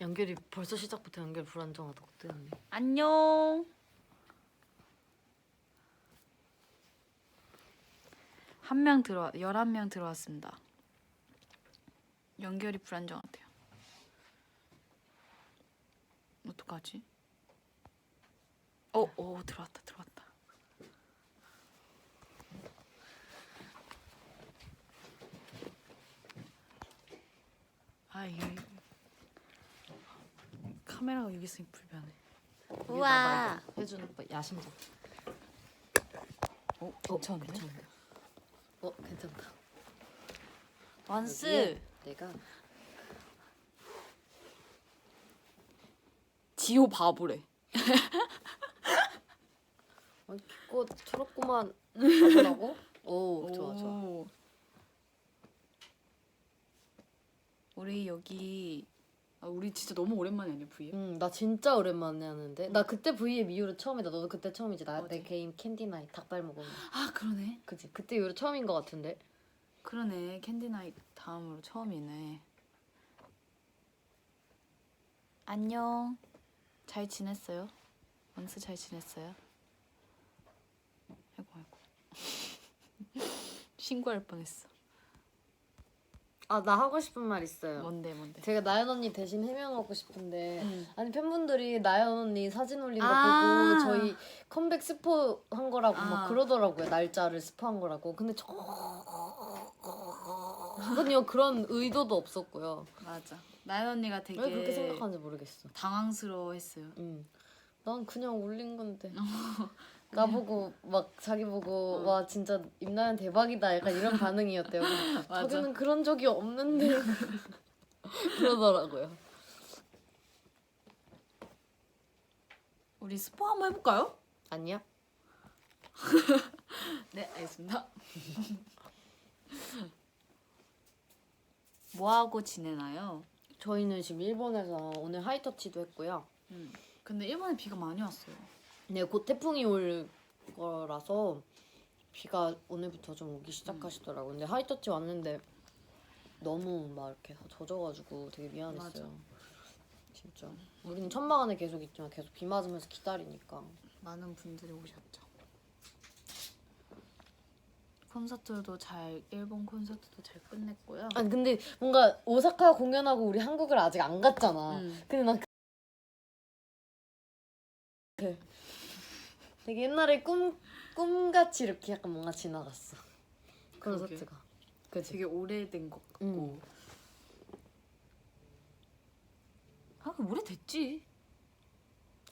연결이 벌써 시작부터 연결 불안정하다고 뜨는데. 안녕. 한 명 들어 11명 들어왔습니다. 연결이 불안정하대요. 어떡하지? 어, 어, 들어왔다. 들어왔다. 아, 이게 카메라가 여기 있으니 불편해. 우와. 해주는 거 야심작. 어, 어, 괜찮은데? 어 괜찮다. 완스. 내가 지호 바보래. 어, 그거 철없구만 하더라고. 오 좋아 좋아. 오. 우리 여기 아, 우리 진짜 너무 오랜만에 아니야 V에? 응나 진짜 오랜만에 하는데 나 그때 V앱 이후로 처음이다. 너도 그때 처음이지. 나? 내 게임 캔디나잇 닭발 먹으면. 아 그러네. 그치 그때 이후로 처음인 것 같은데. 그러네. 캔디나잇 다음으로 처음이네. 안녕. 잘 지냈어요? 원스 잘 지냈어요? 아이고 아이고. 신고할 뻔했어. 아 나 하고 싶은 말 있어요. 뭔데 뭔데? 제가 나연 언니 대신 해명하고 싶은데 응. 아니 팬분들이 나연 언니 사진 올린 거 아. 보고 저희 컴백 스포 한 거라고 막 아. 그러더라고요 날짜를 스포한 거라고 근데 전혀 그런 의도도 없었고요 맞아. 나연 언니가 되게 왜 그렇게 생각하는지 모르겠어 당황스러워했어요. 음. 난 그냥 올린 건데 나보고 막 자기 보고 어. 와 진짜 임나연 대박이다 약간 이런 반응이었대요 맞아. 자기는 그런 적이 없는데 그러더라고요 우리 스포 한번 해볼까요? 아니야? 네, 알겠습니다. 뭐 하고 지내나요? 저희는 지금 일본에서 오늘 하이터치도 했고요. 음. 근데 일본에 비가 많이 왔어요. 네, 곧 태풍이 올 거라서 비가 오늘부터 좀 오기 시작하시더라고요. 근데 하이터치 왔는데 너무 막 이렇게 젖어가지고 되게 미안했어요. 진짜. 우리는 천막 안에 계속 있지만 계속 비 맞으면서 기다리니까. 많은 분들이 오셨죠. 콘서트도 잘 일본 콘서트도 잘 끝냈고요. 아니 근데 뭔가 오사카 공연하고 우리 한국을 아직 안 갔잖아. 음. 근데 난 그- 되게 옛날에 꿈 꿈같이 이렇게 약간 뭔가 지나갔어. 콘서트가. 그치? 되게 오래된 것 같고. 음. 아, 그 오래됐지.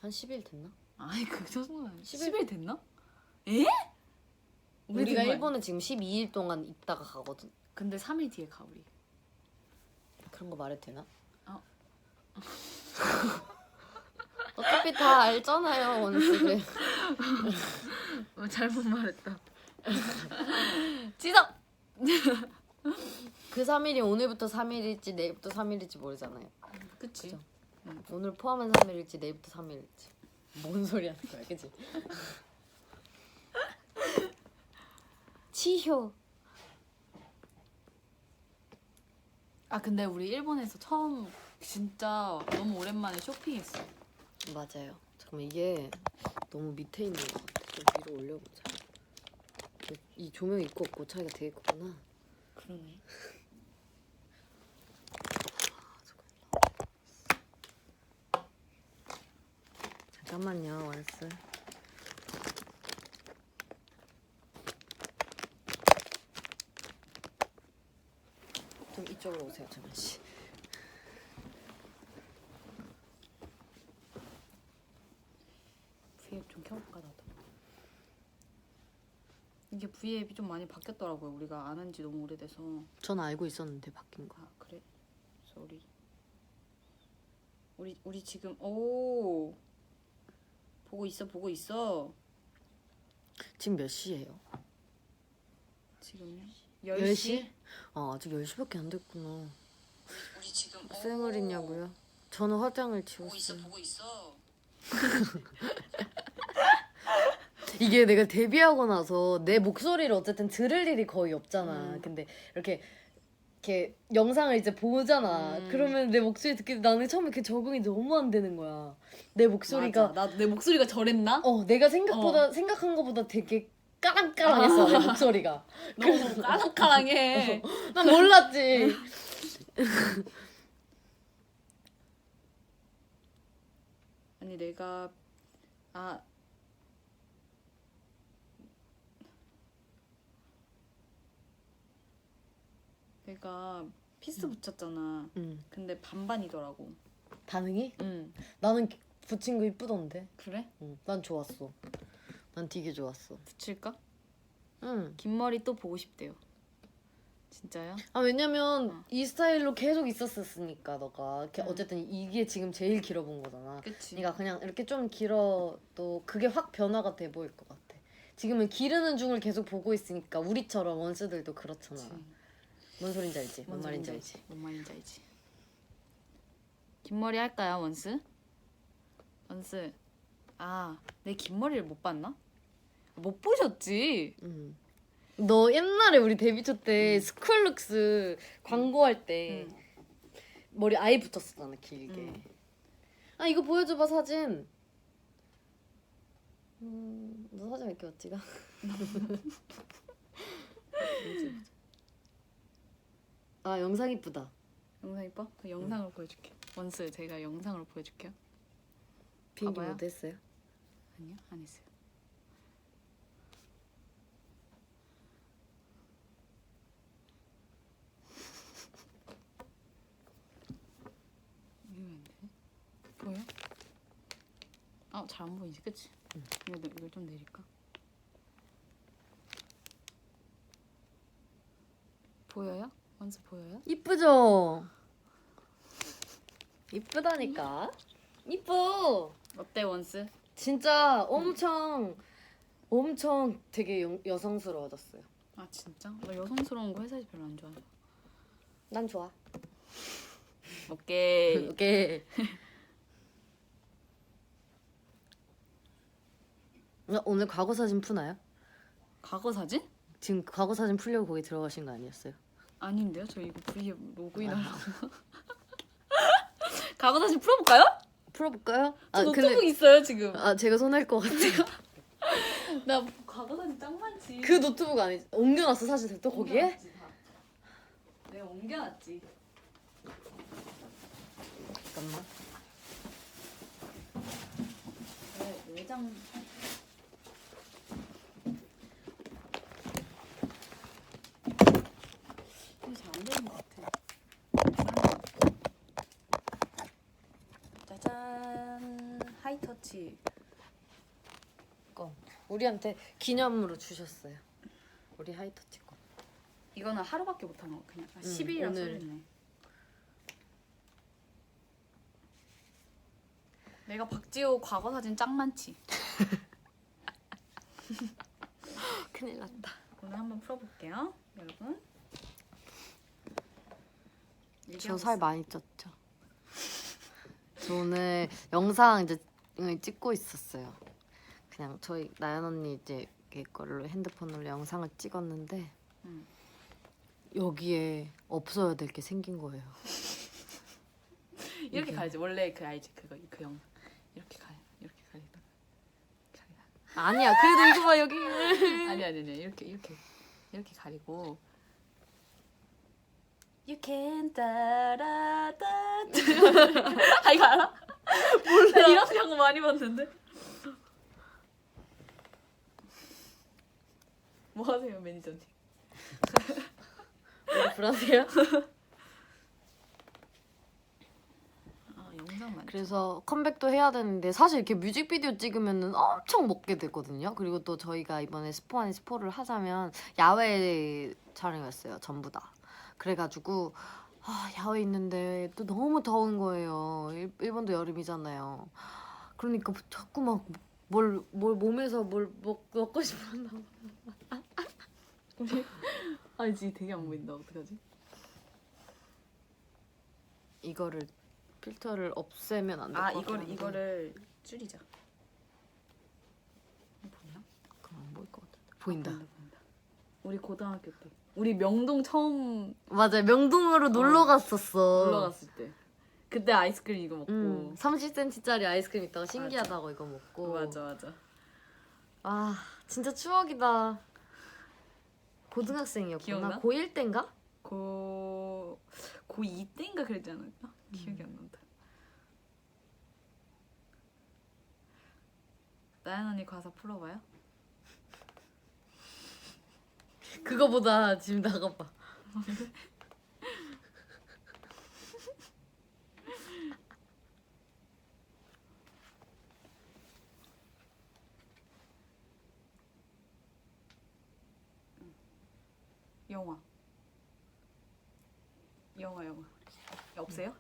한 10일 됐나? 아니 그 정도는 10일 10일 됐나? 에? 우리가 오래된 거 아니야? 일본에 지금 12일 동안 있다가 가거든. 근데 3일 뒤에 가 우리. 그런 거 말해도 되나? 어. 어차피 다 알잖아요, 원수들. 어, 잘못 말했다. 지성. 그 3일이 오늘부터 3일일지 내일부터 3일일지 모르잖아요. 그치. 그죠. 오늘 포함한 3일일지 내일부터 3일일지. 뭔 소리 하는 거야, 그지? 치효. 아 근데 우리 일본에서 처음 진짜 너무 오랜만에 쇼핑했어. 맞아요. 잠깐만 이게 너무 밑에 있는 것 같아. 좀 위로 올려보자. 이 조명이 있고 없고 차이가 되게 크구나. 그러네. 잠깐만요, 원스. 좀 이쪽으로 오세요, 정현 씨. 켜볼까 나도. 이게 V앱이 좀 많이 바뀌었더라고요. 우리가 안 한 지 너무 오래돼서. 전 알고 있었는데 바뀐 거. 아 그래? 그래서 우리 우리 우리 지금 오 보고 있어 보고 있어. 지금 몇 시예요? 지금요? 10시? 아, 아직 10시밖에 안 됐구나. 우리 지금 쌩을 했냐고요? 저는 화장을 지웠어요. 보고 있어. 이게 내가 데뷔하고 나서 내 목소리를 어쨌든 들을 일이 거의 없잖아. 음. 근데 이렇게 이렇게 영상을 이제 보잖아. 음. 그러면 내 목소리 듣기 나는 처음에 그 적응이 너무 안 되는 거야. 내 목소리가 나도 내 목소리가 저랬나? 어 내가 생각보다 생각한 것보다 되게 까랑까랑했어 내 목소리가. 너무 까랑까랑해. 난 몰랐지. 아니 내가 아 내가 피스 붙였잖아. 음. 근데 반반이더라고. 반응이? 응. 나는 붙인 거 이쁘던데. 그래? 응. 난 좋았어. 난 되게 좋았어. 붙일까? 응. 긴 머리 또 보고 싶대요. 진짜요? 아 왜냐면 어. 이 스타일로 계속 있었었으니까 너가 응. 어쨌든 이게 지금 제일 길어본 거잖아. 그치. 그러니까 그냥 이렇게 좀 길어도 그게 확 변화가 돼 보일 것 같아. 지금은 기르는 중을 계속 보고 있으니까 우리처럼 원스들도 그렇잖아. 그치. 뭔 소린지 알지? 뭔뭔 말인지 알지? 뭔 말인지 알지. 긴 머리 할까요, 원스? 원스. 아, 내 긴 머리를 못 봤나? 못 보셨지. 응. 너 옛날에 우리 데뷔 초때 응. 스쿨룩스 광고할 때 응. 머리 아예 붙였었잖아 길게. 응. 아 이거 보여줘봐 사진. 음, 너 사진 왜 이렇게 멋지가? 아 영상 이쁘다. 영상 이뻐? 그 영상으로 보여줄게. 원스 제가 영상으로 보여줄게요. 비행기 봐봐요. 모드 했어요? 아니요, 안 했어요. 이거 왜안 되지? 보여? 아, 잘 안 보이지, 그치? 이거, 내- 이걸 좀 내릴까? 보여요? 원스 보여요? 이쁘죠? 이쁘다니까. 이뻐. 어때, 원스? 진짜 엄청 엄청 되게 여, 여성스러워졌어요. 아, 진짜? 나 여성스러운 거 회사에서 별로 안 좋아해. 난 좋아. 오케이. 오케이. 어, 오늘 과거 사진 푸나요? 과거 사진? 지금 과거 사진 풀려고 거기 들어가신 거 아니었어요? 아닌데요? 저 이거 브이앱 로그인 하려고. 과거 사진 풀어볼까요? 풀어볼까요? 저아 노트북 있어요 지금. 아 제가 손할 것 같아요. 나 과거 사진 짱 많지. 그 노트북 아니지? 옮겨놨어 사실 또 거기에? 옮겨놨지, 다. 내가 옮겨놨지. 잠깐만. 왜 외장. 이게 잘안 되는 것 같아. 짜잔 하이터치. 거 우리한테 기념으로 주셨어요. 우리 하이터치 거. 이거는 하루밖에 못한 거 그냥 아, 음, 10일이라 오늘. 써있네. 내가 박지호 과거 사진 짱 많지. 큰일 났다. 오늘 한번 풀어볼게요, 여러분. 저 살 많이 쪘죠. 저 오늘 영상 이제 찍고 있었어요. 그냥 저희 나연 언니 이제 걸로 핸드폰으로 영상을 찍었는데 음. 여기에 없어야 될 게 생긴 거예요. 이렇게 이게. 가야지. 원래 그 알지 그거 그 영상 이렇게 가요. 이렇게 가리다가 가리다가. 아니야. 그래도 이거 봐 여기. 아니 아니 아니 이렇게 이렇게 이렇게 가리고. You can 따라다. 아 이거 알아? 몰라. 이런 광고 많이 봤는데. 뭐 하세요 매니저님? 우리 불안해요? 아 영상 많. 그래서 컴백도 해야 되는데 사실 이렇게 뮤직비디오 찍으면은 엄청 먹게 되거든요. 그리고 또 저희가 이번에 스포 아닌 스포를 하자면 야외 촬영이었어요. 전부 다. 그래가지고 아, 야외 있는데 또 너무 더운 거예요. 일, 일본도 여름이잖아요. 그러니까 자꾸 막 뭘 뭘 몸에서 뭘 먹, 먹고 싶었나 봐. 아니 지금 되게 안 보인다. 어떡하지? 이거를 필터를 없애면 안 될 것 아 같긴 이걸 한데. 이거를 줄이자. 보냐? 그럼 안 보일 것 같아. 보인다. 보인다, 보인다. 우리 고등학교 때 우리 명동 처음 맞아요. 명동으로 놀러 갔었어. 놀러 갔을 때 그때 아이스크림 이거 먹고 음, 30cm짜리 아이스크림 있다가 신기하다고 이거 먹고. 맞아 맞아 아, 진짜 추억이다. 고등학생이었구나. 기억나? 고1 땐가? 고... 고2 때인가 그랬지 않았나? 기억이 안 난다 나연 언니 과사 풀어봐요? 그거보다 지금 나가봐. 영화 영화 영화 없어요?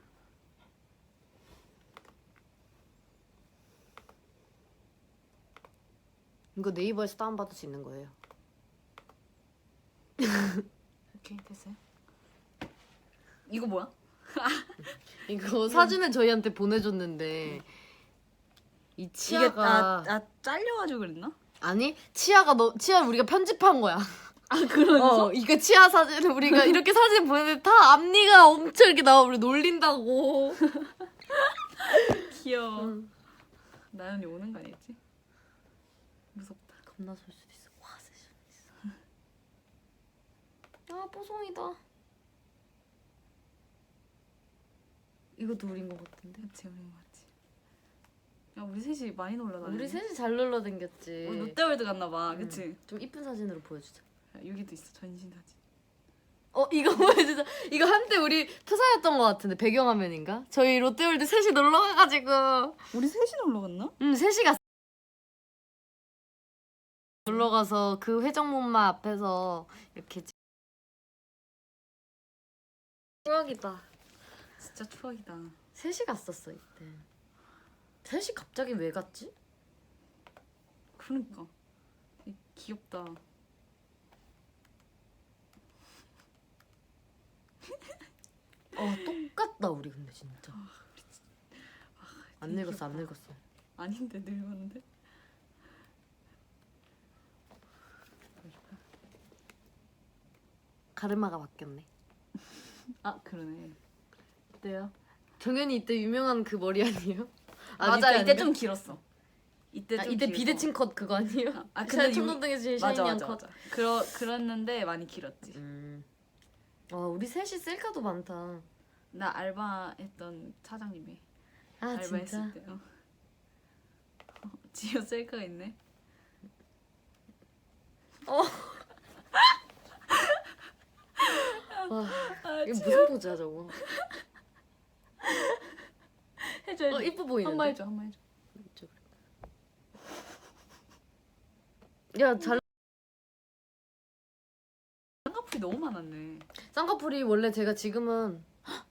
이거 네이버에서 다운받을 수 있는 거예요. 오케이 됐어요 이거 뭐야? 이거 사진을 저희한테 보내줬는데 이 이게 치아가 나, 나 잘려가지고 그랬나? 아니 치아가 너 치아 우리가 편집한 거야. 아 그러면서? 어 이거 치아 사진을 우리가 이렇게 사진 보내는데 다 앞니가 엄청 이렇게 나와 우리 놀린다고. 귀여워 응. 나연이 오는 거 아니겠지? 무섭다 겁나 쏠수도 있어. 와, 셀 수도 있어. 아, 뽀송이다. 이것도 우린 것 같은데. 그치 우리 맞지 야 우리 셋이 많이 놀러 다녔네 우리 셋이 잘 놀러 댕겼지. 우리 롯데월드 갔나 봐 응. 그치? 좀 이쁜 사진으로 보여주자. 야, 여기도 있어 전신 사진 어, 이거 보여주자. 이거 한때 우리 프사였던 것 같은데 배경화면인가? 저희 롯데월드 셋이 놀러 가가지고. 우리 셋이 놀러 갔나? 응, 셋이 갔어. 놀러 가서 그 회전목마 앞에서 이렇게 찍- 추억이다. 진짜 추억이다 셋이 갔었어 이때. 셋이 갑자기 왜 갔지? 그러니까 이- 귀엽다 어 똑같다 우리 근데 진짜. 안 되게 늙었어 안. 늙었어. 아닌데 늙었는데? 가르마가 바뀌었네. 아 그러네 어때요? 정연이 이때 유명한 그 머리 아니에요? 맞아 이때, 아닌가? 좀 길었어 이때 아, 좀 이때 길고. 비대칭 컷 그거 아니에요? 아 근데 근데 제일 맞아 샤이니한 맞아 컷. 맞아 그러, 그랬는데 많이 길었지 음. 와 우리 셋이 셀카도 많다. 나 알바했던 사장님이 아 알바했을 진짜. 때 어. 어, 지효 셀카가 있네 와 아, 이거 무슨 포즈야 저거? 해줘야지 어 이뻐 보이는데. 한번 해줘 한 번 해줘 이쪽으로. 야 잘. 쌍꺼풀이 너무 많았네 쌍꺼풀이 원래 제가 지금은 헉,